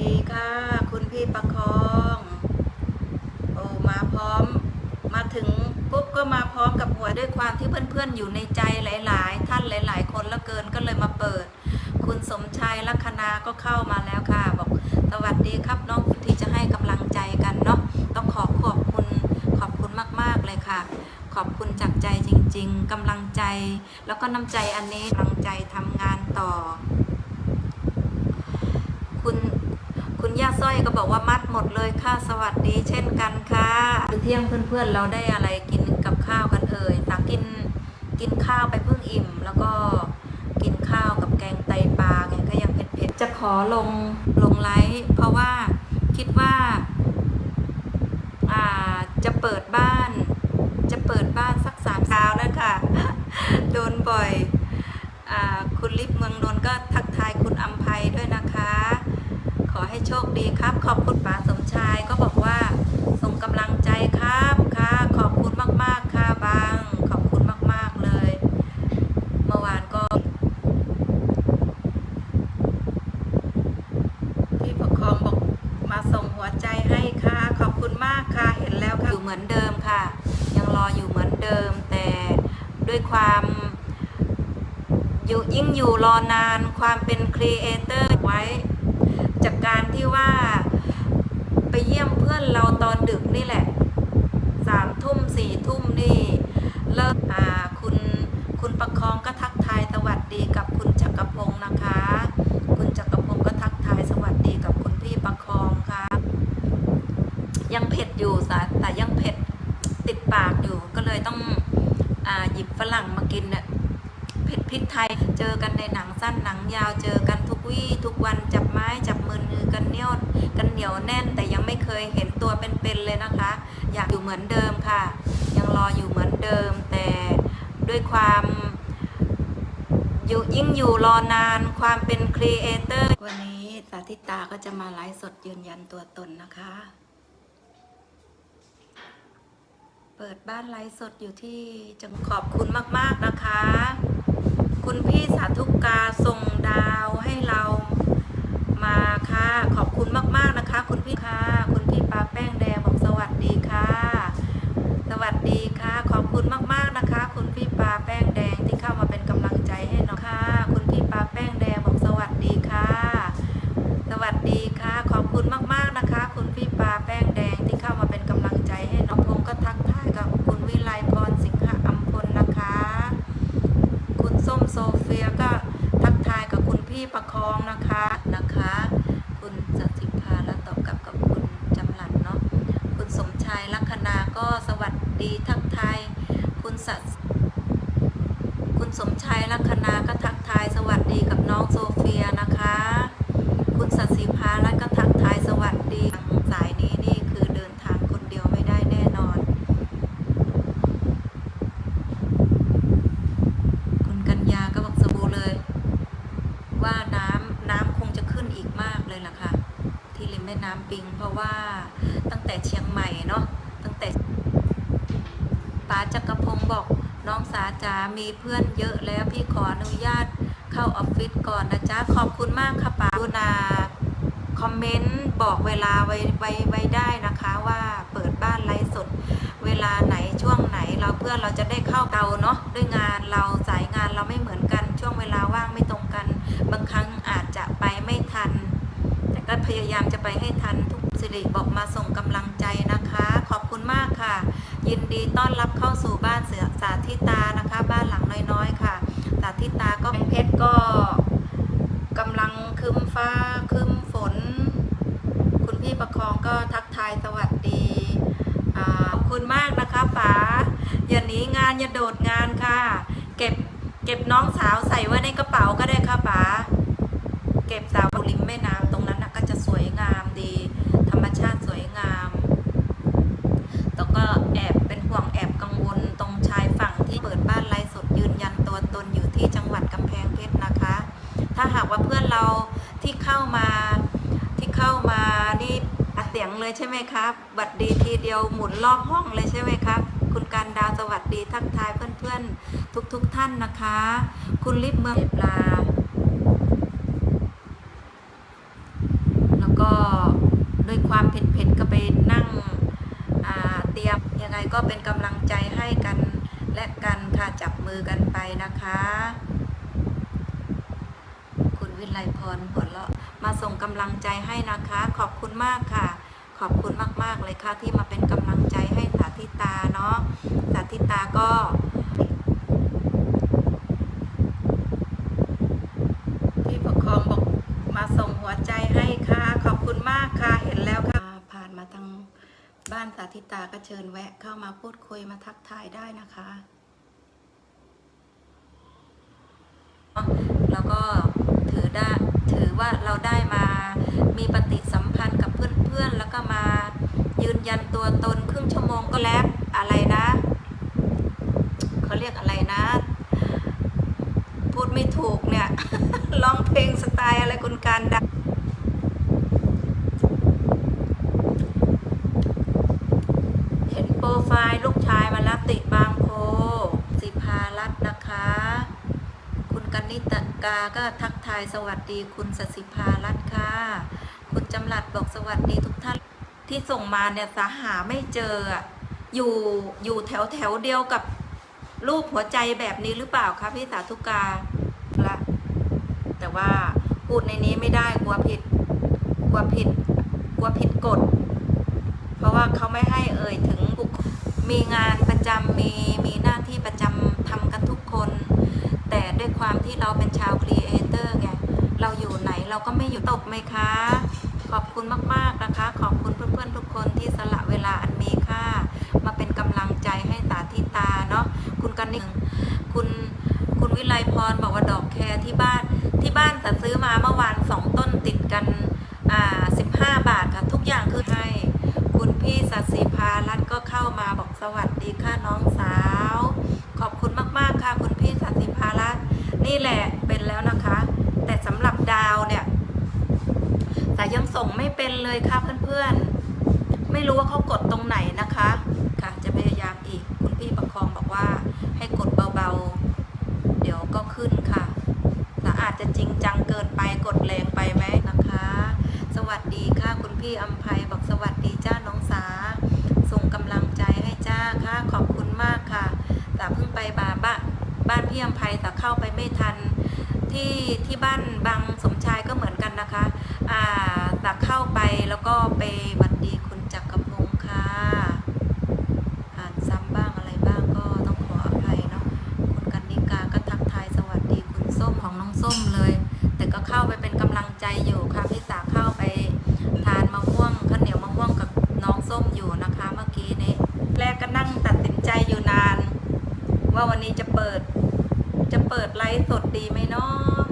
ดีค่ะ คุณพี่ประคอง โอ้มาพร้อม มาถึงปุ๊บก็มาพร้อมกับหัวด้วยความที่เพื่อนๆ อยู่ในใจหลาย ๆ ท่านหลาย ๆ คนละเกินก็เลยมาเปิด คุณสมชายลัคนาก็เข้ามาแล้วค่ะ บอกสวัสดีครับน้องที่จะให้กำลังใจกันเนาะต้องขอขอบคุณขอบคุณมาก ๆ เลยค่ะ ขอบคุณจากใจจริง ๆกำลังใจ แล้วก็น้ำใจอันนี้กำลังใจทำงานต่อ คุณคุณย่า สร้อยก็บอกว่ามัดหมดเลยค่ะสวัสดีเช่นกันค่ะเที่ยงเพื่อนๆเราได้อะไรกินกับข้าวกันเอ่ยตักกินกินข้าวไปเพิ่งอิ่ม แล้วก็กินข้าวกับแกงไตปลาไงก็ยังเผ็ดๆจะขอลงลงไลฟ์เพราะว่าคิดว่าอ่าจะเปิดบ้าน จะเปิดบ้านสักสามสาแล้วค่ะโดนบ่อยอ่าคุณลิฟเมืองนนท์ก็ทักทายคุณอัมภัยด้วยนะคะ ขอให้โช ครับ ขอบคุณป๋าสมชายก็บอกว่า ส่งกำลังใจครับค่ะ ขอบคุณมากๆค่ะบางขอบคุณมากๆเลย เมื่อวานก็พี่ประคองบอกมาส่งหัวใจให้ค่ะ ขอบคุณมากค่ะเห็นแล้วค่ะอยู่เหมือนเดิมค่ะ ยังรออยู่เหมือนเดิม แต่ด้วยความอยู่ยิ่งอยู่รอนานความเป็นครีเอเตอร์ไว้ จากการที่ว่าไปเยี่ยมเพื่อนเราตอนดึกนี่แหละสามทุ่มสี่ทุ่มนี่เลิกอ่าคุณคุณประคองก็ทักทายสวัสดีกับคุณจักรพงศ์นะคะ คุณจักรพงศ์ก็ทักทายสวัสดีกับคุณพี่ประคองค่ะ ยังเผ็ดอยู่สแต่ยังเผ็ดติดปากอยู่ก็เลยต้องอาหยิบฝรั่งมากินเนี่ยเผ็ดพริกไทยเจอกันในหนังสั้นหนังยาวเจอกันทุก วี่ทุกวันจับไม้จับมือกันเนียวกันเหนียวแน่น แต่ยังไม่เคยเห็นตัวเป็นๆเลยนะคะ อยากอยู่เหมือนเดิมค่ะ ยังรออยู่เหมือนเดิม แต่ด้วยความอยู่ยิ่งอยู่รอนานความเป็นครีเอเตอร์วันนี้สาธิตาก็จะมาไลฟ์สดยืนยันตัวตนนะคะ เปิดบ้านไลฟ์สดอยู่ที่จังขอบคุณมาก ๆ นะคะ คุณพี่สาธุกาส่งดาวให้เรามาค่ะ ขอบคุณมาก ๆ นะคะ คุณพี่ค่ะ คุณพี่ปาแป้งแดงบอกสวัสดีค่ะ สวัสดีค่ะ ขอบคุณมาก ๆ นะคะ คุณพี่ปาแป้งแดงที่เข้ามาเป็นกำลังใจให้น้องค่ะ คุณพี่ปาแป้งแดงบอกสวัสดีค่ะ สวัสดีค่ะ ขอบคุณมาก ๆ นะคะ คุณพี่ปาแป้งแดงที่เข้ามาเป็นกำลังใจให้น้องพงก็ทักทายกับคุณวิไลพรสิงหอัมพลนะคะ คุณส้มโซเฟียก็ทักทายกับคุณ พี่ประคองนะคะนะคะ คุณสติภาและตอบกลับกับคุณจำหลัดเนาะคุณสมชายลัคนาก็สวัสดีทักทายคุณสัตคุณสมชายลัคนาก็ทักทายสวัสดีกับน้องโซเฟียนะคะ คุณสัตสิภาและก็ทักทายสวัสดีทางสายนี้นี่คือเดินทางคนเดียวไม่ได้แน่นอน คุณกัญญาก็บอกสบู่เลย ว่าน้ำน้ำคงจะขึ้นอีกมากเลยล่ะค่ะ ที่ริมแม่น้ำปิง เพราะว่า ตั้งแต่เชียงใหม่เนาะตั้งแต่ป้าจักรพงศ์บอกน้องสาจ๋ามีเพื่อนเยอะแล้วพี่ขออนุญาตเข้าออฟฟิศก่อนนะจ๊ะขอบคุณมากค่ะป้าดูนาคอมเมนต์บอกเวลาไว้ไว้ไว้ได้นะคะว่าเปิดบ้านไลฟ์สด เวลาไหนช่วงไหนเราเพื่อเราจะได้เข้าเตาเนาะด้วยงานเราสายงานเราไม่เหมือนกันช่วงเวลาว่างไม่ตรงกัน บางครั้งอาจจะไปไม่ทัน แต่ก็พยายามจะไปให้ทันทุก สิริบอกมาส่งกำลังใจนะคะ ขอบคุณมากค่ะ ยินดีต้อนรับเข้าสู่บ้านเสือสาธิตานะคะ บ้านหลังน้อยๆ ค่ะ สาธิตาก็เพชรก็กำลังคืมฟ้าคืมฝน คุณพี่ประคองก็ทักทายสวัสดีอขอบคุณมากนะคะป๋าอย่าหนีงานอย่าโดดงานค่ะ เก็บเก็บน้องสาวใส่ไว้ในกระเป๋าก็ได้ค่ะป๋าเก็บสาวริมแม่น้ำตรงนั้นนะก็จะสวยงามดี ธรรมชาติสวยงาม แล้วก็แอบเป็นห่วงแอบกังวลตรงชายฝั่งที่เปิดบ้านไลฟ์สดยืนยันตัวตนอยู่ที่จังหวัดกำแพงเพชรนะคะ ถ้าหากว่าเพื่อนเรา ที่เข้ามาที่เข้ามานี่อัดเสียงเลยใช่ไหมครับบัดดีทีเดียวหมุนรอบห้องเลยใช่ไหมครับ คุณการดาวสวัสดีทักทายเพื่อนๆ ทุกๆทท่านนะคะ คุณลิฟเมืองเปลา แล้วก็ด้วยความเผ็ดๆก็ไปนั่งเตรียมยังไงก็เป็นกำลังใจให้กันและกันค่ะจับมือกันไปนะคะ วิไลพรผลเลาะมาส่งกำลังใจให้นะคะ ขอบคุณมากค่ะ ขอบคุณมากๆเลยค่ะที่มาเป็นกำลังใจให้สาธิตาเนาะสาธิตาก็พี่ปกครองบอกมาส่งหัวใจให้ค่ะ ขอบคุณมากค่ะเห็นแล้วค่ะ ผ่านมาทางบ้านสาธิตาก็เชิญแวะเข้ามาพูดคุยมาทักทายได้นะคะแล้วก็ ถือได้ถือว่าเราได้มามีปฏิสัมพันธ์กับเพื่อนๆ แล้วก็มายืนยันตัวตนครึ่งชั่วโมงก็แล้วอะไรนะเขาเรียกอะไรนะ พูดไม่ถูกเนี่ยร้องเพลงสไตล์อะไรคุณการดังเห็นโปรไฟล์ลูกชายมาแล้วติบางโพสิภารัตน์นะคะ คุณกนิตกาก็ทักายสวัสดีคุณสสิภารัตน์ค่ะ คุณจำหลัดบอกสวัสดีทุกท่านที่ส่งมาเนี่ยสาหาไม่เจออยู่อยู่แถวแถวเดียวกับรูปหัวใจแบบนี้หรือเปล่าคะพี่สาธุกาละแต่ว่าพูดในนี้ไม่ได้กลัวผิดกลัวผิดกลัวผิดกฎ เพราะว่าเขาไม่ให้เอ่ยถึงบุคมีงานประจำมีมีหน้าที่ประจำทำกันทุกคน แต่ด้วยความที่เราเป็นชาวครีเอเตอร์ไงเราอยู่ไหนเราก็ไม่อยู่ตกไหมคะ ขอบคุณมากๆนะคะ ขอบคุณเพื่อนๆทุกคนที่สละเวลาอันมีค่า มาเป็นกำลังใจให้สาธิตาเนาะคุณกันหนิงคุณคุณวิไลพรบอกว่าดอกแคร์ที่บ้านที่บ้านแต่ซื้อมาเมื่อวานสองต้นติดกันอ่าสิบห้าบาทค่ะ ทุกอย่างคือให้ คุณพี่สัตสีพารัตก็เข้ามาบอกสวัสดีค่ะน้องสาว ขอบคุณมากๆค่ะ คุณพี่สัตย์สีพารัต นี่แหละเป็นแล้วนะคะ แต่สำหรับดาวเนี่ยแต่ยังส่งไม่เป็นเลยค่ะเพื่อนๆ ไม่รู้ว่าเขากดตรงไหนนะคะ ค่ะจะพยายามอีกคุณพี่ประคองบอกว่า ให้กดเบาๆ เดี๋ยวก็ขึ้นค่ะแต่อาจจะจริงจังเกินไปกดแรงไปไหมนะคะ สวัสดีค่ะคุณพี่อัมภัยบอกสวัสดีจ้าน้องสา ส่งกำลังใจให้จ้าค่ะขอบคุณมากค่ะแต่เพิ่งไปบาบ้าน บ้านพี่อัมภัยแต่เข้าไปไม่ทันที่ที่บ้านบางสมชายก็เหมือนกันนะคะอ่าแต่เข้าไปแล้วก็ไปหวัดดีคุณจักรพงศ์ค่ะ อ่านซ้ำบ้างอะไรบ้างก็ต้องขออภัยเนาะ คุณกันนิกาก็ทักทายสวัสดีคุณส้มของน้องส้มเลย แต่ก็เข้าไปเป็นกำลังใจอยู่ค่ะพี่สาเข้าไปทานมะม่วงข้าวเหนียวมะม่วงกับน้องส้มอยู่นะคะ เมื่อกี้นี้ แรกก็นั่งตัดสินใจอยู่นาน ว่าวันนี้จะเปิด จะเปิดไลฟ์สดดีไหมเนาะ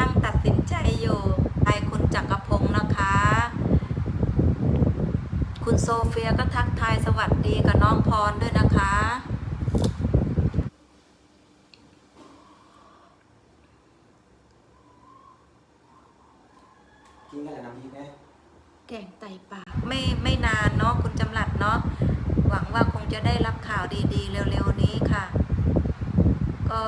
นั่งตัดสินใจอยู่ไปคุณจักรพงศ์นะคะ คุณโซเฟียก็ทักทายสวัสดีกับน้องพรด้วยนะคะกินกันแต่น้ำพริกไหมแกงไตปลาไม่ไม่นานเนาะคุณจำหลัดเนาะหวังว่าคง จะได้รับข่าวดีๆ เร็วๆนี้ค่ะ ก็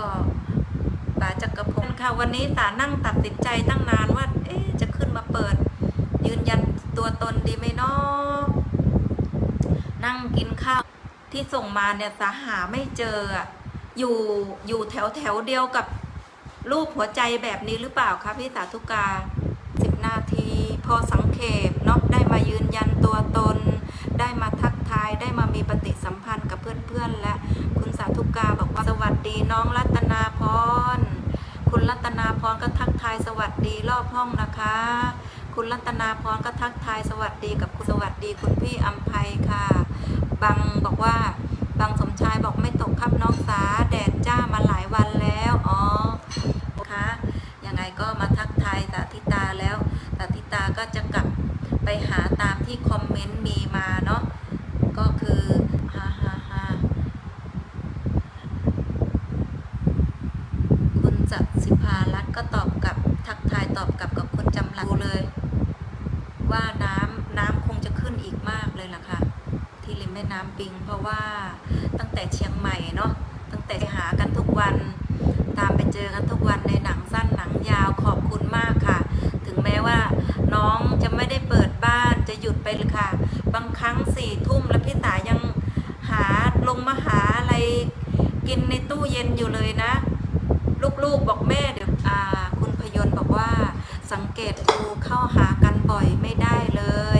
ป๋าจักรพงศ์ค่ะวันนี้สานั่งตัดสินใจตั้งนานว่า เอ๊จะขึ้นมาเปิด ยืนยันตัวตนดีไหมเนาะนั่งกินข้าวที่ส่งมาเนี่ยสาหาไม่เจออยู่อยู่แถวแถวเดียวกับรูปหัวใจแบบนี้หรือเปล่าคะพี่สาธุกาสิบนาที พอสังเขปเนาะได้มายืนยันตัวตน ก็ทักทายสวัสดีรอบห้องนะคะ คุณรัตนาพรก็ทักทายสวัสดีกับคุณสวัสดีคุณพี่อัมภัยค่ะ บางบอกว่าบางสมชายบอกไม่ตกครับน้อง อบกับกับคนจำหลังเลย ว่าน้ำน้ำคงจะขึ้นอีกมากเลยล่ะค่ะ ที่ริมแม่น้ำปิง เพราะว่าตั้งแต่เชียงใหม่เนาะตั้งแต่หากันทุกวัน ตามไปเจอกันทุกวันในหนังสั้นหนังยาวขอบคุณมากค่ะ ถึงแม้ว่าน้องจะไม่ได้เปิดบ้านจะหยุดไปเลยค่ะ บางครั้งสี่ทุ่มแล้วพี่ตายังหาลงมาหาอะไรกินในตู้เย็นอยู่เลยนะ ลูกๆบอกแม่ สังเกตดูเข้าหากันบ่อยไม่ได้เลย